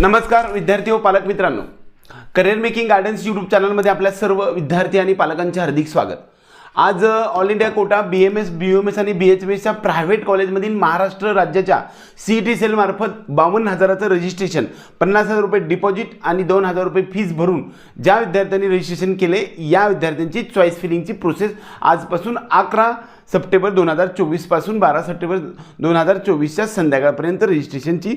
नमस्कार विद्यार्थी व पालक मित्रांनो. करिअर मेकिंग गार्डन्स यूट्यूब चॅनलमध्ये आपल्या सर्व विद्यार्थी आणि पालकांचे हार्दिक स्वागत. आज all India quota B M S B M S आणि बी एच एम एसच्या प्रायव्हेट कॉलेजमधील महाराष्ट्र राज्याच्या सी ई टी सेलमार्फत बावन्न हजाराचं रजिस्ट्रेशन पन्नास हजार रुपये डिपॉझिट आणि दोन हजार रुपये फीज भरून ज्या विद्यार्थ्यांनी रजिस्ट्रेशन केले या विद्यार्थ्यांची चॉईस फिलिंगची प्रोसेस आजपासून अकरा सप्टेंबर दोन हजार चोवीसपासून बारा सप्टेंबर दोन हजार चोवीसच्या संध्याकाळपर्यंत रजिस्ट्रेशनची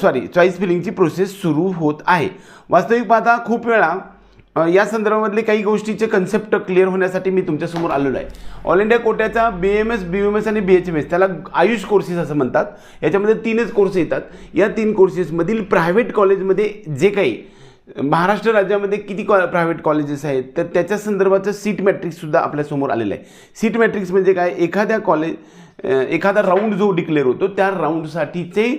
सॉरी चॉईस फिलिंगची प्रोसेस सुरू होत आहे. वास्तविक पाहता खूप वेळा या संदर्भामधले काही गोष्टीचे कन्सेप्ट क्लिअर होण्यासाठी मी तुमच्यासमोर आलेलो आहे. All India कोट्याचा B M S B M S आणि बी एच एम एस त्याला आयुष कोर्सेस असं म्हणतात. याच्यामध्ये तीनच कोर्स येतात. या तीन कोर्सेसमधील प्रायव्हेट कॉलेजमध्ये जे काही महाराष्ट्र राज्यामध्ये किती कॉ प्रायव्हेट कॉलेजेस आहेत तर त्याच्या संदर्भाचं सीट मॅट्रिक्ससुद्धा आपल्यासमोर आलेलं आहे. सीट मॅट्रिक्स म्हणजे काय? एखाद्या कॉलेज एखादा राऊंड जो डिक्लेअर होतो त्या राऊंडसाठीचे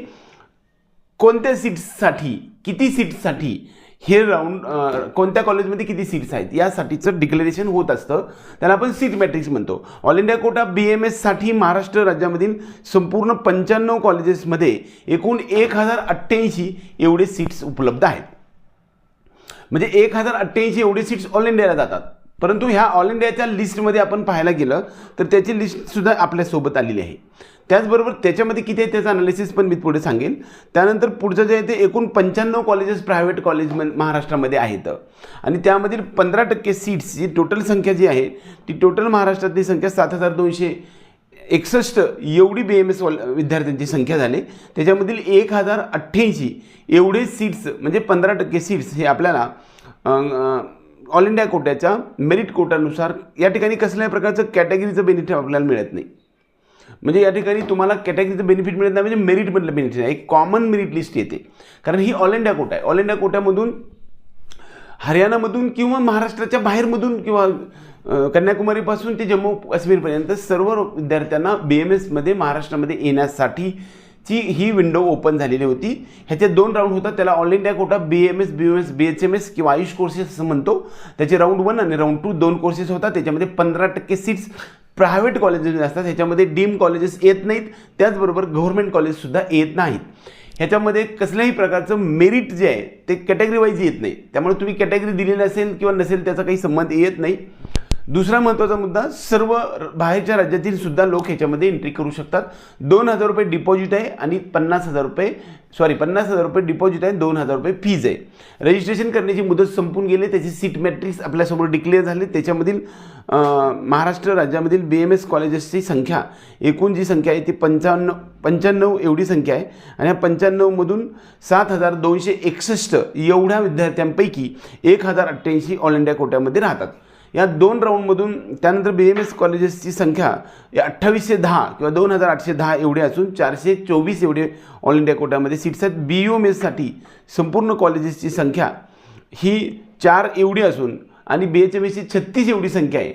कोणत्या सीट्ससाठी किती सीट्ससाठी हे राऊंड कोणत्या कॉलेजमध्ये किती सीट्स आहेत? यासाठीचं डिक्लेरेशन होत असतं. त्याला आपण सीट मॅट्रिक्स म्हणतो. All India quota B M एससाठी Maharashtra राज्यामधील संपूर्ण पंच्याण्णव कॉलेजेसमध्ये एकूण एक हजार अठ्ठ्याऐंशी एवढे सीट्स उपलब्ध आहेत. म्हणजे एक हजार अठ्ठ्याऐंशी एवढे सीट्स ऑल इंडियाला जातात. परंतु ह्या ऑल इंडियाच्या लिस्टमध्ये आपण पाहायला गेलं तर त्याची लिस्टसुद्धा आपल्यासोबत आलेली आहे. त्याचबरोबर त्याच्यामध्ये किती आहे त्याचं अनालिसिस पण मी पुढे सांगेन. त्यानंतर पुढचं जे आहे ते एकूण पंच्याण्णव कॉलेजेस प्रायव्हेट कॉलेज महाराष्ट्रामध्ये आहेत. आणि त्यामधील पंधरा टक्के सीट्स जी टोटल संख्या जी आहे ती टोटल महाराष्ट्रातली संख्या सात हजार दोनशे एकसष्ट एवढी बी एम एस विद्यार्थ्यांची संख्या झाली. त्याच्यामधील एक हजार अठ्ठ्याऐंशी एवढे सीट्स म्हणजे पंधरा टक्के सीट्स हे आपल्याला ऑल इंडिया कोट्याच्या मेरिट कोटानुसार या ठिकाणी कसल्याही प्रकारचं कॅटेगरीचं बेनिफिट आपल्याला मिळत नाही. म्हणजे या ठिकाणी तुम्हाला कॅटेगरीचं बेनिफिट मिळत नाही म्हणजे मेरिटमधलं बेनिफिट आहे एक कॉमन मेरिट लिस्ट येते. कारण ही ऑल इंडिया कोटा आहे. ऑल इंडिया कोट्यामधून हरियाणामधून किंवा महाराष्ट्राच्या बाहेरमधून किंवा कन्याकुमारीपासून ते जम्मू काश्मीरपर्यंत सर्व विद्यार्थ्यांना बी एम एसमध्ये महाराष्ट्रामध्ये येण्यासाठीची ही विंडो ओपन झालेली होती. ह्याचे दोन राऊंड होतात. त्याला all India quota B M S B M S B H M S किंवा आयुष कोर्सेस असं म्हणतो. त्याचे राऊंड वन आणि राऊंड टू दोन कोर्सेस होतात. त्याच्यामध्ये पंधरा टक्के सीट्स प्रायव्हेट कॉलेजेस असतात ह्याच्यामध्ये डीम कॉलेजेस येत नाहीत त्याचबरोबर गव्हर्मेंट कॉलेजसुद्धा येत नाहीत. ह्याच्यामध्ये कसल्याही प्रकारचं मेरिट जे आहे ते कॅटेगरी वाईज येत नाही. त्यामुळे तुम्ही कॅटेगरी दिलेली असेल किंवा नसेल त्याचा काही संबंध येत नाही. दुसरा महत्त्वाचा मुद्दा सर्व बाहेरच्या राज्यातील सुद्धा लोक ह्याच्यामध्ये एंट्री करू शकतात. दोन हजार रुपये डिपॉझिट आहे आणि पन्नास हजार रुपये सॉरी पन्नास हजार रुपये डिपॉझिट आहे दोन हजार रुपये फीज आहे. रजिस्ट्रेशन करण्याची मुदत संपून गेली त्याची सीट मॅट्रिक्स आपल्यासमोर डिक्लेअर झाले. त्याच्यामधील महाराष्ट्र राज्यामधील बी एम एस कॉलेजेसची संख्या एकूण जी संख्या आहे ती पंचावन्न पंच्याण्णव एवढी संख्या आहे. आणि या पंच्याण्णवमधून सात हजार दोनशे एकसष्ट एवढ्या विद्यार्थ्यांपैकी एक हजार अठ्ठ्याऐंशी ऑल इंडिया कोट्यामध्ये राहतात. या दोन राऊंडमधून त्यानंतर बी एम एस कॉलेजेसची संख्या या अठ्ठावीसशे दहा किंवा दोन हजार आठशे दहा एवढे असून चारशे चोवीस एवढे ऑल इंडिया कोट्यामध्ये सीट्स आहेत. बी यू एम एससाठी संपूर्ण कॉलेजेसची संख्या ही चार एवढी असून आणि बी एच एम एसची छत्तीस एवढी संख्या आहे.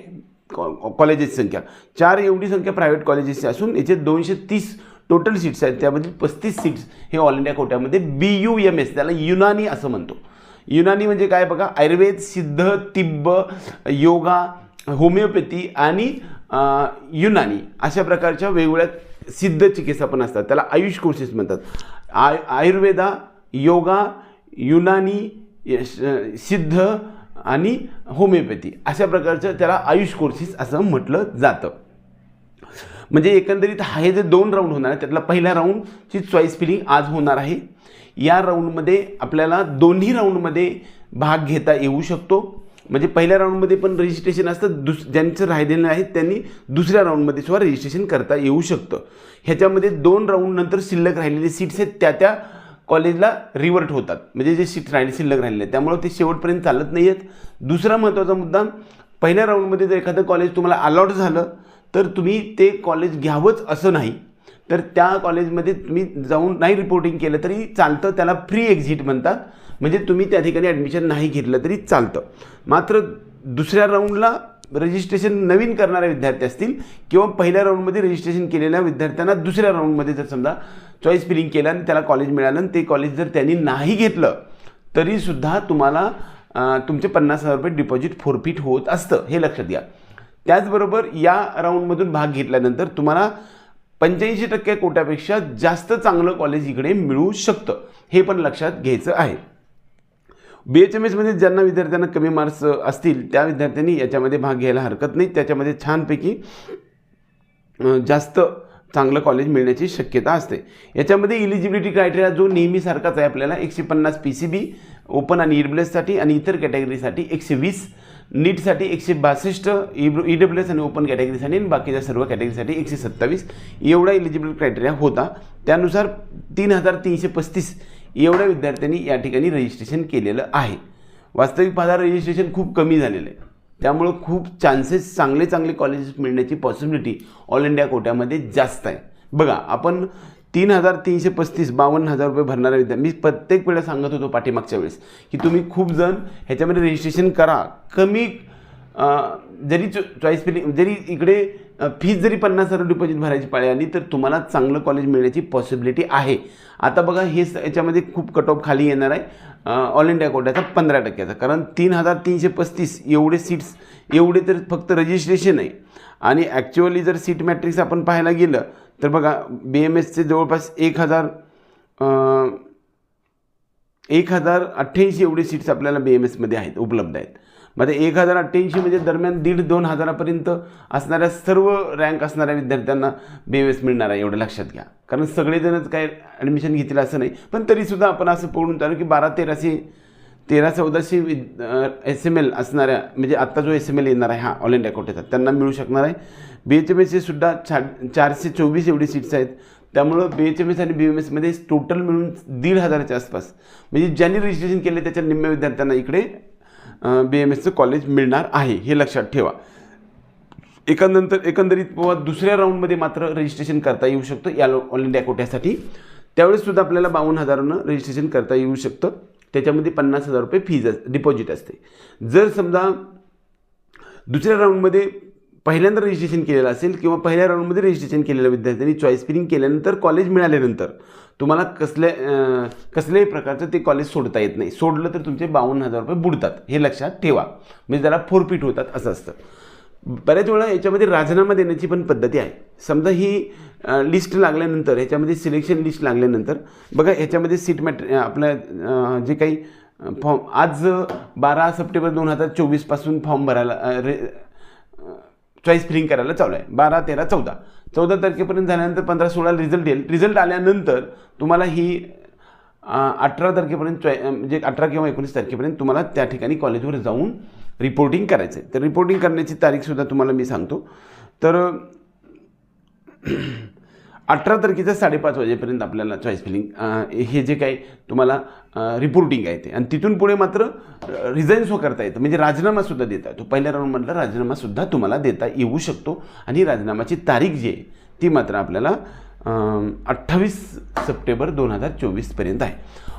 कॉ कॉलेजेसची संख्या. चार एवढी संख्या प्रायव्हेट कॉलेजेसची असून याचे दोनशे तीस टोटल सीट्स आहेत. त्यामधील पस्तीस सीट्स हे ऑल इंडिया कोट्यामध्ये बी यू एम एस त्याला युनानी असं म्हणतो. युनानी म्हणजे काय बघा आयुर्वेद सिद्ध तिब्ब योगा होमिओपॅथी आणि युनानी अशा प्रकारच्या वेगवेगळ्या सिद्ध चिकित्सा पण असतात. त्याला आयुष कोर्सेस म्हणतात. आय आयुर्वेदा योगा युनानी सिद्ध आणि होमिओपॅथी अशा प्रकारचं त्याला आयुष कोर्सेस असं म्हटलं जातं. म्हणजे एकंदरीत हे जे दोन राऊंड होणार आहे त्यातला पहिल्या राऊंडची चॉईस फिलिंग आज होणार आहे. या राऊंडमध्ये आपल्याला दोन्ही राऊंडमध्ये भाग घेता येऊ शकतो. म्हणजे पहिल्या राऊंडमध्ये पण रजिस्ट्रेशन असतं दुस ज्यांचं राहिलेलं आहे त्यांनी दुसऱ्या राऊंडमध्ये सुद्धा रजिस्ट्रेशन करता येऊ शकतं. ह्याच्यामध्ये दोन राऊंडनंतर शिल्लक राहिलेले सीट्स आहेत त्या त्या कॉलेजला रिवर्ट होतात. म्हणजे जे सीट राहिले शिल्लक राहिलेले आहेत त्यामुळं ते शेवटपर्यंत चालत नाही आहेत दुसरा महत्त्वाचा मुद्दा पहिल्या राऊंडमध्ये जर एखादं कॉलेज तुम्हाला अलॉट झालं तर तुम्ही ते कॉलेज घ्यावंच असं नाही. तर त्या कॉलेजमध्ये तुम्ही जाऊन नाही रिपोर्टिंग केलं तरी चालतं. त्याला फ्री एक्झिट म्हणतात. म्हणजे तुम्ही त्या ठिकाणी ॲडमिशन नाही घेतलं तरी चालतं. मात्र दुसऱ्या राऊंडला रजिस्ट्रेशन नवीन करणारे विद्यार्थी असतील किंवा पहिल्या राऊंडमध्ये रजिस्ट्रेशन केलेल्या विद्यार्थ्यांना दुसऱ्या राऊंडमध्ये जर समजा चॉईस फिलिंग केलं आणि त्याला कॉलेज मिळालं आणि ते कॉलेज जर त्यांनी नाही घेतलं तरीसुद्धा तुम्हाला तुमचे पन्नास हजार रुपये डिपॉझिट फोरफिट होत असतं. हे लक्षात घ्या. त्याचबरोबर या राऊंडमधून भाग घेतल्यानंतर तुम्हाला पंच्याऐंशी टक्के कोट्यापेक्षा जास्त चांगलं कॉलेज इकडे मिळू शकतं. हे पण लक्षात घ्यायचं आहे. बी एच एम एसमध्ये ज्यांना विद्यार्थ्यांना कमी मार्क्स असतील त्या विद्यार्थ्यांनी याच्यामध्ये भाग घ्यायला हरकत नाही. त्याच्यामध्ये छानपैकी जास्त चांगलं कॉलेज मिळण्याची शक्यता असते. याच्यामध्ये इलिजिबिलिटी क्रायटेरिया जो नेहमीसारखाच आहे आपल्याला एकशे पन्नास पी सी बी ओपन आणि ईडब्ल्यूएससाठी आणि इतर कॅटेगरीसाठी एकशे वीस नीटसाठी एकशे बासष्ट ई ई डब्ल्यू एस आणि ओपन कॅटेगरीसाठी आणि बाकीच्या सर्व कॅटेगरीसाठी एकशे सत्तावीस. एवढा इलिजिबल क्रायटेरिया होता. त्यानुसार तीन हजार तीनशे पस्तीस एवढ्या विद्यार्थ्यांनी या ठिकाणी रजिस्ट्रेशन केलेलं आहे. वास्तविक पाहता रजिस्ट्रेशन खूप कमी झालेलं आहे. त्यामुळं खूप चान्सेस चांगले चांगले कॉलेजेस मिळण्याची पॉसिबिलिटी ऑल इंडिया कोट्यामध्ये जास्त आहे. बघा आपण तीन हजार तीनशे पस्तीस बावन्न हजार रुपये भरणारा विद्यार्थी. मी प्रत्येक वेळेला सांगत होतो पाठीमागच्या वेळेस की तुम्ही खूप जण ह्याच्यामध्ये रजिस्ट्रेशन करा. कमी जरी जरी चॉईस फिलिंग जरी इकडे फीज जरी पन्नास हजार डिपॉझिट भरायची पाळी आली तर तुम्हाला चांगलं कॉलेज मिळण्याची पॉसिबिलिटी आहे. आता बघा हे स- याच्यामध्ये खूप कट ऑफ खाली येणार आहे. ऑल इंडिया कोट्याचा पंधरा टक्क्याचा कारण तीन हजार तीनशे पस्तीस एवढे सीट्स एवढे तर फक्त रजिस्ट्रेशन आहे. आणि ॲक्च्युअली जर सीट मॅट्रिक्स आपण पाहायला गेलं तर बघा बी एम एसचे जवळपास एक हजार एक हजार अठ्ठ्याऐंशी एवढे सीट्स आपल्याला बी एम एसमध्ये आहेत उपलब्ध आहेत. मग ते एक हजार अठ्ठ्याऐंशी म्हणजे दरम्यान दीड दोन हजारापर्यंत असणाऱ्या सर्व रँक असणाऱ्या विद्यार्थ्यांना बी एम एस मिळणार आहे एवढं लक्षात घ्या. कारण सगळेजणच काय ॲडमिशन घेतील असं नाही पण तरीसुद्धा आपण असं पकडून चालू की बारा तेराशे तेरा चौदाशे विद एस एम एल असणाऱ्या म्हणजे आत्ता जो एस एम एल येणार आहे हा ऑल इंडिया कोटेचा त्यांना मिळू शकणार आहे. बी एच एम एसचे सुद्धा छा चारशे चोवीस एवढी सीट्स आहेत. त्यामुळं बी एच एम एस आणि बी एम एसमध्ये टोटल मिळून दीड हजाराच्या आसपास. म्हणजे ज्यांनी रजिस्ट्रेशन केले त्याच्या निम्म्या विद्यार्थ्यांना इकडे बी एम एसचं कॉलेज मिळणार आहे हे लक्षात ठेवा. एकंदर एकंदरीत दुसऱ्या राऊंडमध्ये मात्र रजिस्ट्रेशन करता येऊ शकतं या ऑल इंडिया कोट्यासाठी. त्यावेळेससुद्धा आपल्याला बावन्न हजारानं रजिस्ट्रेशन करता येऊ शकतं. त्याच्यामध्ये पन्नास हजार रुपये फीज अस डिपॉझिट असते. जर समजा दुसऱ्या राऊंडमध्ये पहिल्यांदा रजिस्ट्रेशन केलेलं असेल किंवा पहिल्या राऊंडमध्ये रजिस्ट्रेशन केलेल्या विद्यार्थ्यांनी चॉईस फिलिंग केल्यानंतर कॉलेज मिळाल्यानंतर तुम्हाला कसल्या कसल्याही प्रकारचं ते कॉलेज सोडता येत नाही. सोडलं तर तुमचे बावन्न हजार रुपये बुडतात. हे लक्षात ठेवा. म्हणजे जरा फोरफिट होतात असं असतं. बऱ्याच वेळा याच्यामध्ये राजीनामा देण्याची पण पद्धती आहे. समजा ही लिस्ट लागल्यानंतर ह्याच्यामध्ये सिलेक्शन लिस्ट लागल्यानंतर बघा ह्याच्यामध्ये सीट मॅट्रि आपलं जे काही फॉर्म आज बारा सप्टेंबर दोन हजार चोवीसपासून फॉर्म भरायला रे चॉईस फिलिंग करायला चालू आहे. बारा तेरा चौदा. चौदा तारखेपर्यंत झाल्यानंतर पंधरा सोळा रिझल्ट येईल. रिझल्ट आल्यानंतर तुम्हाला ही अठरा तारखेपर्यंत चॉय म्हणजे अठरा किंवा एकोणीस तारखेपर्यंत तुम्हाला त्या ठिकाणी कॉलेजवर जाऊन रिपोर्टिंग करायचं आहे तर रिपोर्टिंग करण्याची तारीखसुद्धा तुम्हाला मी सांगतो. तर अठरा तारखेच्या साडेपाच वाजेपर्यंत आपल्याला चॉईस फिलिंग हे जे काही तुम्हाला रिपोर्टिंग आहे ते. आणि तिथून पुढे मात्र रिझाईन करता येतं. म्हणजे राजीनामासुद्धा देता येतो. पहिल्या राऊंडमधला राजीनामासुद्धा तुम्हाला देता येऊ शकतो. आणि ही राजीनामाची तारीख जी आहे ती मात्र आपल्याला अठ्ठावीस सप्टेंबर दोन हजार चोवीसपर्यंत आहे.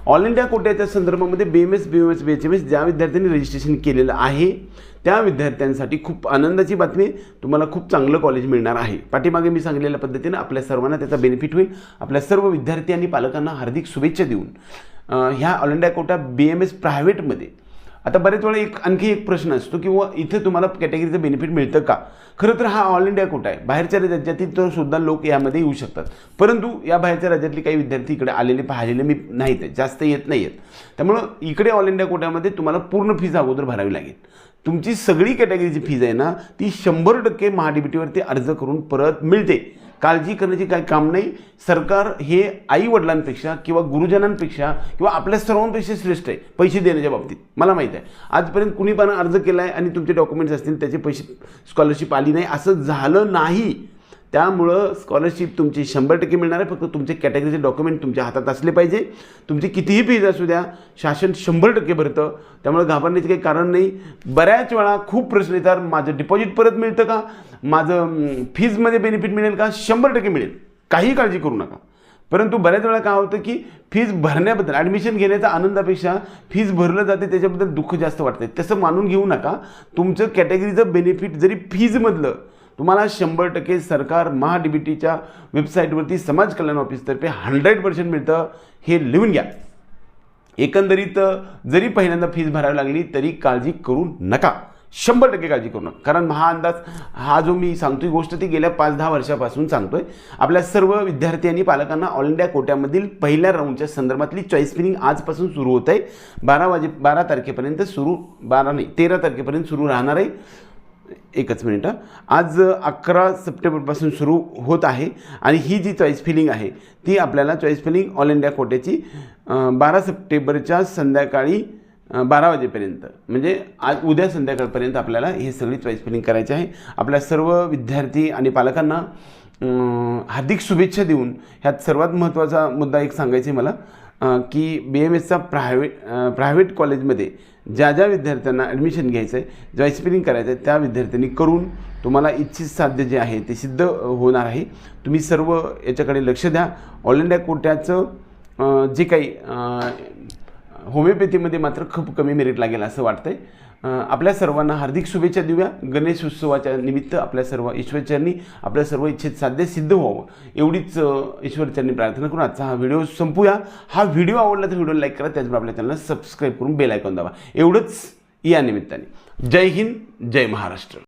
ऑल इंडिया कोट्याच्या संदर्भामध्ये B M S B M S B H M S ज्या विद्यार्थ्यांनी रजिस्ट्रेशन केलेलं आहे त्या विद्यार्थ्यांसाठी खूप आनंदाची बातमी तुम्हाला खूप चांगलं कॉलेज मिळणार आहे. पाठीमागे मी सांगितलेल्या पद्धतीनं आपल्या सर्वांना त्याचा बेनिफिट होईल. आपल्या सर्व विद्यार्थी आणि पालकांना हार्दिक शुभेच्छा देऊन ह्या all India quota B M S प्रायव्हेटमध्ये आता बरेच वेळा एक आणखी एक प्रश्न असतो की व इथे तुम्हाला कॅटेगरीचं बेनिफिट मिळतं का? खरं तर हा ऑल इंडिया कोटा आहे? बाहेरच्या राज्यातील तर सुद्धा लोक यामध्ये येऊ शकतात. परंतु या बाहेरच्या राज्यातले काही विद्यार्थी इकडे आलेले पाहिलेले मी नाहीत जास्त येत नाही आहेत. त्यामुळं इकडे ऑल इंडिया कोट्यामध्ये तुम्हाला पूर्ण फीज अगोदर भरावी लागेल. तुमची सगळी कॅटेगरीची फीज आहे ना ती शंभर टक्के महाडीबीटीवरती अर्ज करून परत मिळते. काळजी करण्याची काही काम नाही. सरकार हे आई वडिलांपेक्षा किंवा गुरुजनांपेक्षा किंवा आपल्या सर्वांपेक्षा श्रेष्ठ आहे पैसे देण्याच्या बाबतीत. मला माहीत आहे. आजपर्यंत कुणी पण अर्ज केला आहे आणि तुमचे डॉक्युमेंट्स असतील त्याचे पैसे स्कॉलरशिप आली नाही असं झालं नाही. त्यामुळं स्कॉलरशिप तुमची शंभर टक्के मिळणार आहे. फक्त तुमचे कॅटेगरीचे डॉक्युमेंट तुमच्या हातात असले पाहिजे. तुमची कितीही फीज असू द्या शासन शंभर टक्के भरतं. त्यामुळे घाबरण्याचे काही कारण नाही. बऱ्याच वेळा खूप प्रश्न येतात माझं डिपॉझिट परत मिळतं का? माझं फीजमध्ये बेनिफिट मिळेल का? शंभर टक्के मिळेल. काही काळजी करू नका. परंतु बऱ्याच वेळा काय होतं की फीज भरण्याबद्दल ॲडमिशन घेण्याच्या आनंदापेक्षा फीज भरलं जाते त्याच्याबद्दल दुःख जास्त वाटते तसं मानून घेऊ नका. तुमचं कॅटेगरीचं बेनिफिट जरी फीजमधलं तुम्हाला शंभर टक्के सरकार महाडीबीटीच्या वेबसाईटवरती समाज कल्याण ऑफिसतर्फे हंड्रेड पर्सेंट मिळतं हे लिहून घ्या. एकंदरीत जरी पहिल्यांदा फीज भरावी लागली तरी काळजी करू नका. शंभर टक्के काळजी करू नका. कारण हा अंदाज हा जो मी सांगतोय गोष्ट ती गेल्या पाच दहा वर्षापासून सांगतोय. आपल्या सर्व विद्यार्थी आणि पालकांना ऑल इंडिया कोट्यामधील पहिल्या राऊंडच्या संदर्भातली चॉईस फिनिंग आजपासून सुरू होत आहे बारा वाजे बारा तारखेपर्यंत सुरू बारा नाही तेरा तारखेपर्यंत सुरू राहणार आहे. एकच मिनिट. आज अकरा सप्टेंबरपासून सुरू होत आहे आणि ही जी चॉईस फिलिंग आहे ती आपल्याला चॉईस फिलिंग ऑल इंडिया कोट्याची बारा सप्टेंबरच्या संध्याकाळी बारा वाजेपर्यंत. म्हणजे आज उद्या संध्याकाळपर्यंत आपल्याला ही सगळी चॉईस फिलिंग करायची आहे. आपल्या सर्व विद्यार्थी आणि पालकांना हार्दिक शुभेच्छा देऊन ह्यात सर्वात महत्त्वाचा मुद्दा एक सांगायचा आहे मला की बी एम एसचा प्रायव्हेट प्रायव्हेट कॉलेजमध्ये ज्या ज्या विद्यार्थ्यांना ॲडमिशन घ्यायचं आहे ज्या फिलिंग करायचं आहे त्या विद्यार्थ्यांनी करून तुम्हाला इच्छित साध्य जे आहे ते सिद्ध होणार आहे. तुम्ही सर्व याच्याकडे लक्ष द्या. ऑल इंडिया कोट्याचं जे काही होमिओपॅथीमध्ये मात्र खूप कमी मेरिट लागेल असं वाटतंय. आपल्या सर्वांना हार्दिक शुभेच्छा देऊया. गणेश उत्सवाच्या निमित्त आपल्या सर्व ईश्वरचरणी आपल्या सर्व इच्छेत साध्य सिद्ध व्हावं. एवढीच ईश्वरचरणी प्रार्थना करून आजचा हा व्हिडिओ संपूया. हा व्हिडिओ आवडला तर व्हिडिओ लाईक करा त्याचबरोबर आपल्या चॅनलला सबस्क्राईब करून बेल आयकॉन दाबा. एवढंच या निमित्ताने. जय हिंद जय महाराष्ट्र.